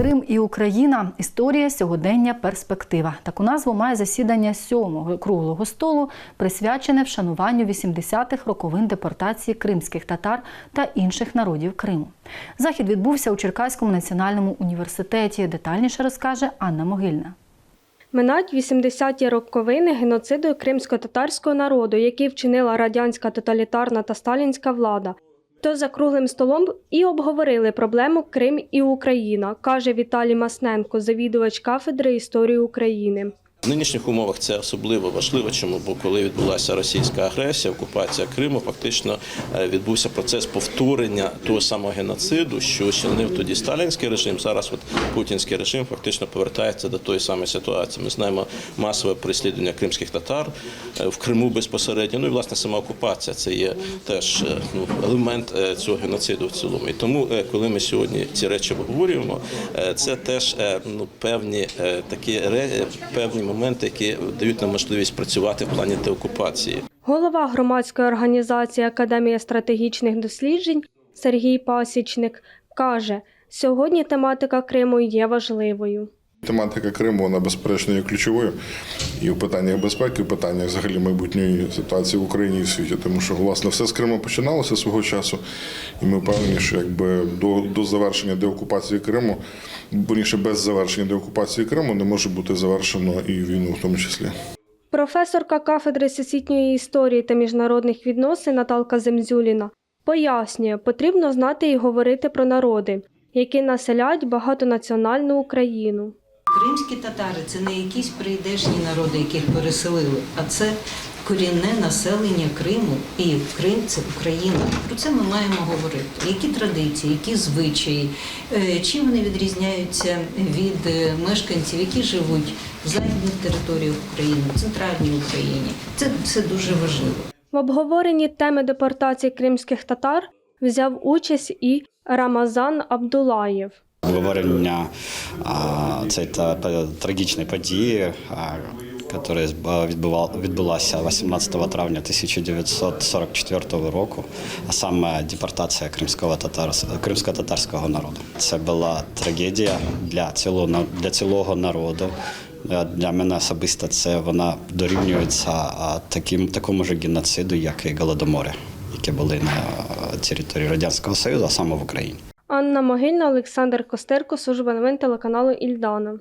Крим і Україна історія сьогодення перспектива. Таку назву має засідання сьомого круглого столу, присвячене вшануванню 80-х роковин депортації кримських татар та інших народів Криму. Захід відбувся у Черкаському національному університеті. Детальніше розкаже Анна Могильна. Минають 80-ті роковини геноциду кримсько-татарського народу, який вчинила радянська тоталітарна та сталінська влада. То за круглим столом і обговорили проблему Крим і Україна, каже Віталій Масненко, завідувач кафедри історії України. В нинішніх умовах це особливо важливо, чому бо коли відбулася російська агресія, окупація Криму, фактично е, відбувся процес повторення того самого геноциду, що чинив тоді сталінський режим. Зараз от путінський режим фактично повертається до тої самої ситуації. Ми знаємо масове переслідування кримських татар е, в Криму безпосередньо. Ну і власне сама окупація це є теж е, ну, елемент цього геноциду в цілому. І тому, коли ми сьогодні ці речі обговорюємо, це теж ну певні такі певні моменти, які дають нам можливість працювати в плані деокупації. Голова громадської організації Академія стратегічних досліджень Сергій Пасічник каже, сьогодні тематика Криму є важливою. Тематика Криму вона безперечно є ключовою і в питаннях безпеки, і в питаннях взагалі майбутньої ситуації в Україні і в світі. Тому що власне все з Криму починалося свого часу, і ми впевнені, що якби до, до завершення деокупації Криму, більше без завершення деокупації Криму не може бути завершено і війну в тому числі. Професорка кафедри всесвітньої історії та міжнародних відносин Наталка Земзюліна пояснює, потрібно знати і говорити про народи, які населяють багатонаціональну Україну. Кримські татари це не якісь прийдешні народи, яких переселили, а це корінне населення Криму. І Крим це Україна. Про це ми маємо говорити. Які традиції, які звичаї, е, чим вони відрізняються від е, мешканців, які живуть в західних територіях України, в центральній Україні. Це все дуже важливо. В обговоренні теми депортації кримських татар взяв участь і Рамазан Абдулаєв. Обговорення цієї трагічної події, яка відбулася 18 травня 1944 року, а саме депортація кримського татар, кримсько-татарського народу. Це була трагедія для цілого для цілого народу. Е, Для мене особисто це вона дорівнюється таким такому ж геноциду, як і голодомори, які були на е, території радянського союзу, а саме в Україні. Анна Могильна, Олександр Костерко, служба новин телеканалу Ільдана.